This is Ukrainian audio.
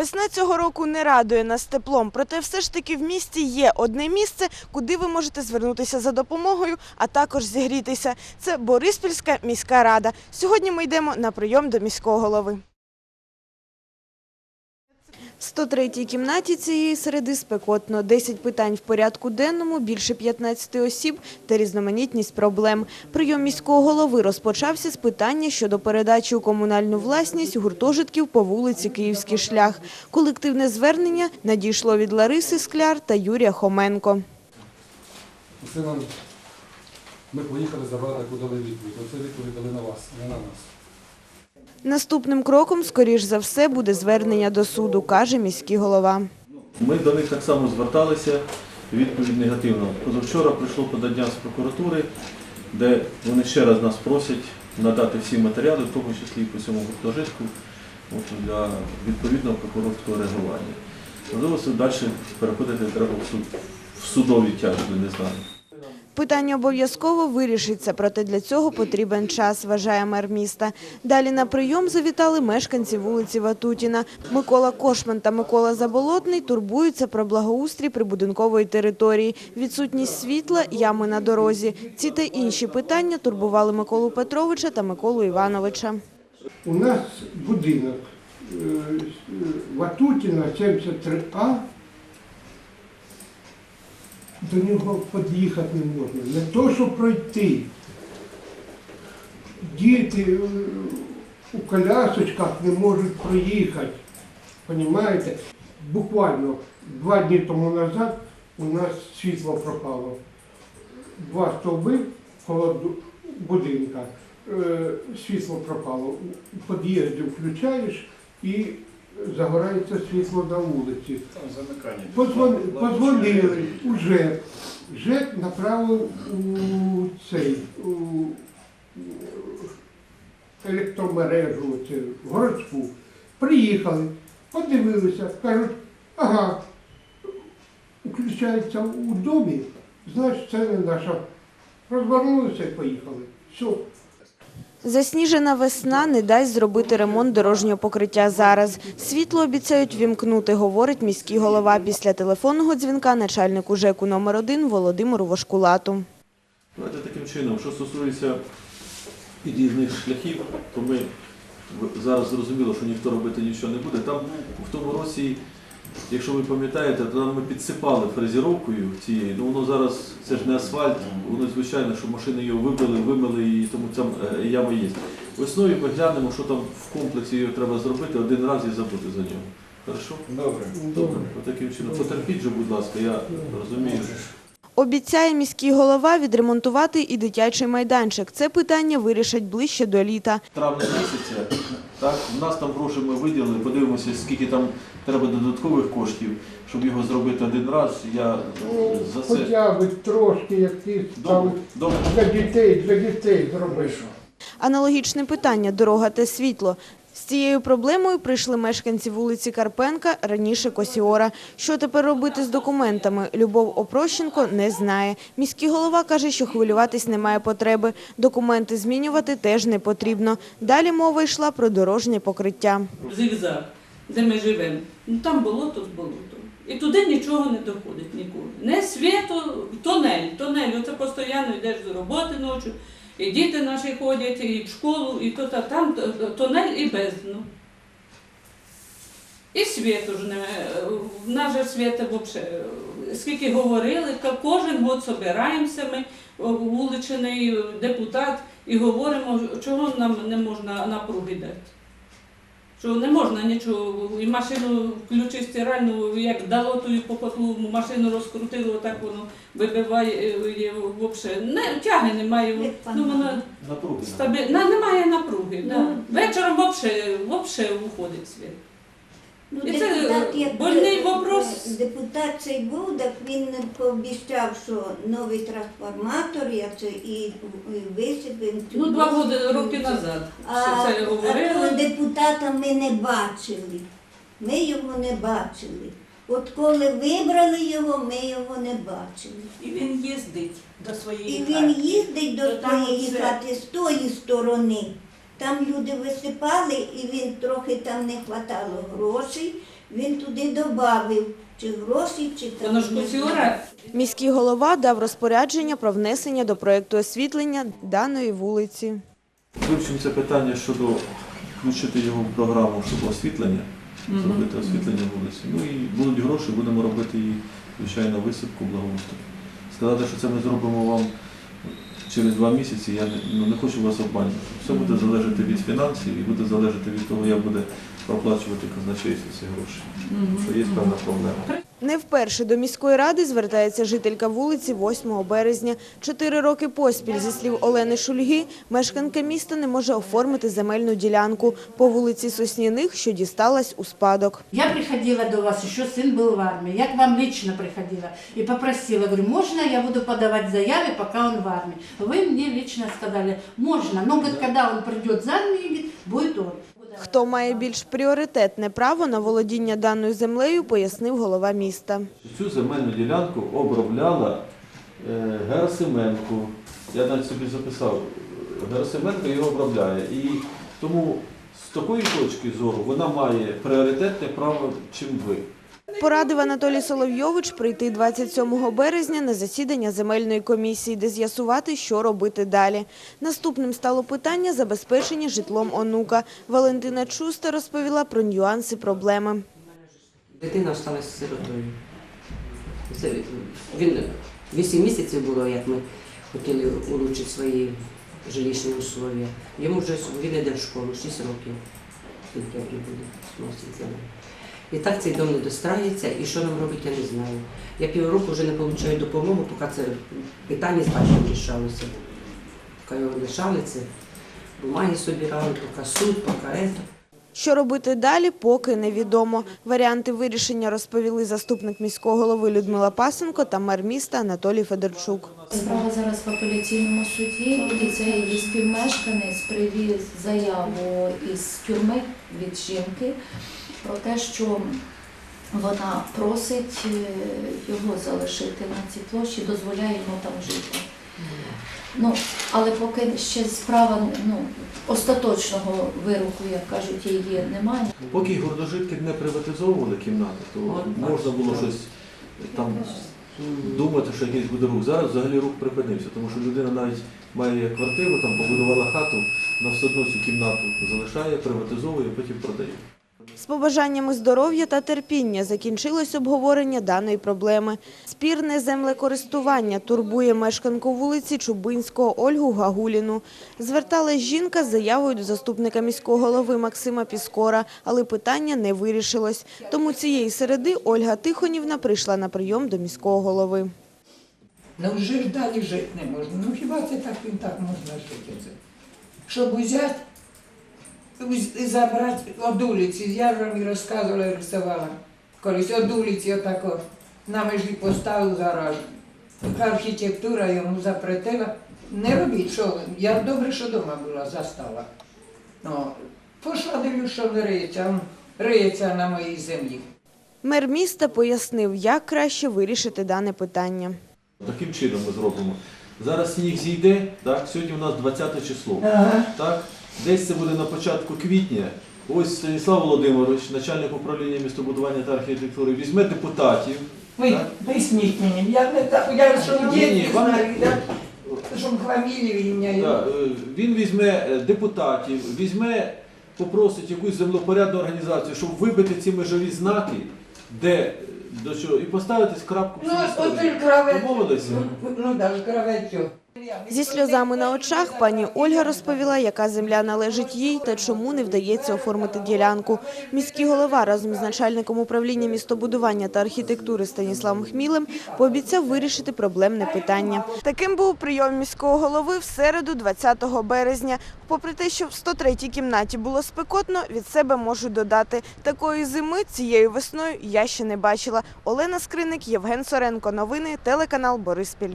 Весна цього року не радує нас теплом, проте все ж таки в місті є одне місце, куди ви можете звернутися за допомогою, а також зігрітися. Це Бориспільська міська рада. Сьогодні ми йдемо на прийом до міського голови. В 103-й кімнаті цієї середи спекотно. 10 питань в порядку денному, більше 15 осіб та різноманітність проблем. Прийом міського голови розпочався з питання щодо передачі у комунальну власність гуртожитків по вулиці Київський шлях. Колективне звернення надійшло від Лариси Скляр та Юрія Хоменко. Ми поїхали, забрали, яку дали відповідь. Оце відповідь дали на вас, не на нас. Наступним кроком, скоріш за все, буде звернення до суду, каже міський голова. Ми до них так само зверталися, відповідь негативна. Позавчора прийшло подання з прокуратури, де вони ще раз нас просять надати всі матеріали, в тому числі і по цьому гуртожитку, для відповідного прокурорського реагування. Можливо, далі переходити треба в, в судові тяжби, не знаю. Питання обов'язково вирішиться, проте для цього потрібен час, вважає мер міста. Далі на прийом завітали мешканці вулиці Ватутіна. Микола Кошман та Микола Заболотний турбуються про благоустрій прибудинкової території, відсутність світла, ями на дорозі. Ці та інші питання турбували Миколу Петровича та Миколу Івановича. У нас будинок е, е, Ватутіна 73А. До нього під'їхати не можна. Не то, що пройти. Діти у колясочках не можуть проїхати. Понімаєте? Буквально два дні тому назад у нас світло пропало. Два стовби коло будинка. Е, Світло пропало. У під'їзді включаєш і загорається світло на вулиці. Там замикання. Позвон- Позвонили у ЖЕК. ЖЕК направив у цей у електромережу оцю, городську. Приїхали, подивилися, кажуть, ага, включається у домі, значить це не наша. Розвернулися і поїхали. Все. Засніжена весна не дасть зробити ремонт дорожнього покриття зараз. Світло обіцяють вімкнути, говорить міський голова після телефонного дзвінка начальнику ЖЕКу номер 1 Володимиру Вашкулату. Давайте таким чином, що стосується під'їзних шляхів, то ми зараз зрозуміло, що ніхто робити нічого не буде. Там в тому році, якщо ви пам'ятаєте, то ми підсипали фрезеровкою цією. Ну воно зараз це ж не асфальт, воно звичайно, що машини його вибили, вимили і тому там е, яма є. Весною ми глянемо, що там в комплексі його треба зробити один раз і забути за нього. Хорошо? Добре. Добре. Отаким чином. Потерпіть же, будь ласка, я розумію. Обіцяє міський голова відремонтувати і дитячий майданчик. Це питання вирішать ближче до літа. травня місяця. Так, у нас там гроші ми виділили, подивимося, скільки там треба додаткових коштів, щоб його зробити один раз. Я Ну, за це. хоча б трошки якісь Добре, там добре. для дітей, для дітей зробиш. Аналогічне питання – дорога та світло. З цією проблемою прийшли мешканці вулиці Карпенка, раніше Косіора. Що тепер робити з документами? Любов Опрощенко не знає. Міський голова каже, що хвилюватись немає потреби. Документи змінювати теж не потрібно. Далі мова йшла про дорожнє покриття. зигзаг, де ми живемо. Ну там болото з болотом. І туди нічого не доходить ніколи. Не світу, тонель. Тонель, оце постійно йдеш до роботи ночі, і діти наші ходять, і в школу, і то та там тонель і бездну. І світ уже не в нас же світа взагалі. Скільки говорили, кожен год збираємося ми, вуличний депутат, і говоримо, чого нам не можна напруги дати. Що не можна нічого, і машину ключисти стиральну, як дало ту по котлу, машину розкрутило, так воно вибиває е, взагалі. Не, тяги немає, ну, вона Напруги. стабі... на, немає напруги. Да. Вечором взагалі, уходить світ. Ну, І це, так, як е, вопрос. Депутат цей був, так він пообіцяв, що новий трансформатор, я це і, висипемо. Ну, два роки, роки назад А, все це а того депутата ми не бачили. Ми його не бачили. От коли вибрали його, ми його не бачили. І він їздить до своєї І хати. він їздить до То там своєї хати з тої сторони. Там люди висипали, і він трохи там не хватало грошей. Він туди додав, чи гроші, чи там. Міський голова дав розпорядження про внесення до проекту освітлення даної вулиці. Вивчимо це питання щодо включити його в програму щодо освітлення, зробити освітлення вулиці. Ну і будуть гроші, будемо робити її, звичайно, висипку благоустрою. Сказати, що це ми зробимо вам через два місяці, я не, ну, не хочу вас обманювати. Все буде залежати від фінансів і буде залежати від того, як буде проплачувати казначейство ці гроші. Що є певна проблема. Не вперше до міської ради звертається жителька вулиці 8 березня. Чотири роки поспіль, зі слів Олени Шульги, мешканка міста не може оформити земельну ділянку по вулиці Сосняних, що дісталась у спадок. Я приходила до вас, еще сын был в армии. Я к вам лично приходила и попросила, говорю, можно я буду подавать заявы, пока он в армии? Вы мне лично сказали, можно, но говорит, когда он придет за армию, говорит, будет он. Хто має більш пріоритетне право на володіння даною землею, пояснив голова міста. Цю земельну ділянку обробляла е, Герасименко. Я навіть собі записав, Герасименко його обробляє. І тому з такої точки зору вона має пріоритетне право, чим ви. Порадив Анатолій Соловйович прийти 27 березня на засідання земельної комісії, де з'ясувати, що робити далі. Наступним стало питання забезпечення житлом онука. Валентина Чуста розповіла про нюанси проблеми. Дитина стала сиротою. Він 8 місяців було, як ми хотіли улучшити свої жилищні условия. Йому вже він йде в школу 6 років. Вже буде. І так цей дом не дострається, і що нам робити, я не знаю. Я півроку вже не отримую допомогу, поки це питання з батьком рішалося. Поки його лишали, це бумаги собирали, поки суд, поки це. Що робити далі, поки невідомо. Варіанти вирішення розповіли заступник міського голови Людмила Пасенко та мер міста Анатолій Федорчук. Справа зараз в апеляційному суді, і це її співмешканець привіз заяву із тюрми від жінки про те, що вона просить е, його залишити на цій площі, дозволяє йому там жити. Ну, але поки ще справа ну, остаточного вироку, як кажуть, її немає. Поки гуртожитки не приватизовували кімнати, то можна було щось там думати, що якийсь буде рух. Зараз взагалі рух припинився, тому що людина навіть має квартиру, там побудувала хату, вона все одно цю кімнату залишає, приватизовує, потім продає. З побажаннями здоров'я та терпіння закінчилось обговорення даної проблеми. Спірне землекористування турбує мешканку вулиці Чубинського Ольгу Гагуліну. Зверталась жінка з заявою до заступника міського голови Максима Піскора, але питання не вирішилось. Тому цієї середи Ольга Тихонівна прийшла на прийом до міського голови. Ну вже далі жити не можна. Ну хіба це так і так можна жити? Щоб і забрати од вулиці, я ж вам і розказувала, рисувала. Колись од вулиці отако на межі поставив гараж. Архітектура йому запретила. Не робіть, що. Я добре, що вдома була, застала. Ну, пішла дивлюсь, що не риється, риється на моїй землі. Мер міста пояснив, як краще вирішити дане питання. Таким чином ми зробимо. Зараз сніг зійде, так? сьогодні у нас 20 число. Ага. Так? Десь це буде на початку квітня. Ось Станіслав Володимирович, начальник управління містобудування та архітектури, візьме депутатів. Ви Так. поясніть мені, я не так, я що Ні, ні, не вам знаю, я, щоб фамілію ім'я. Да, е, він візьме е, депутатів, візьме, попросить якусь землепорядну організацію, щоб вибити ці межові знаки, де до чого, і поставити крапку в Ну, цій от історії. кравець. Домовилися? Ну, ну да, ж кравецю. Зі сльозами на очах пані Ольга розповіла, яка земля належить їй та чому не вдається оформити ділянку. Міський голова разом з начальником управління містобудування та архітектури Станіславом Хмілем пообіцяв вирішити проблемне питання. Таким був прийом міського голови в середу, 20 березня. Попри те, що в 103-й кімнаті було спекотно, від себе можу додати. Такої зими цією весною я ще не бачила. Олена Скриник, Євген Соренко. Новини, телеканал Бориспіль.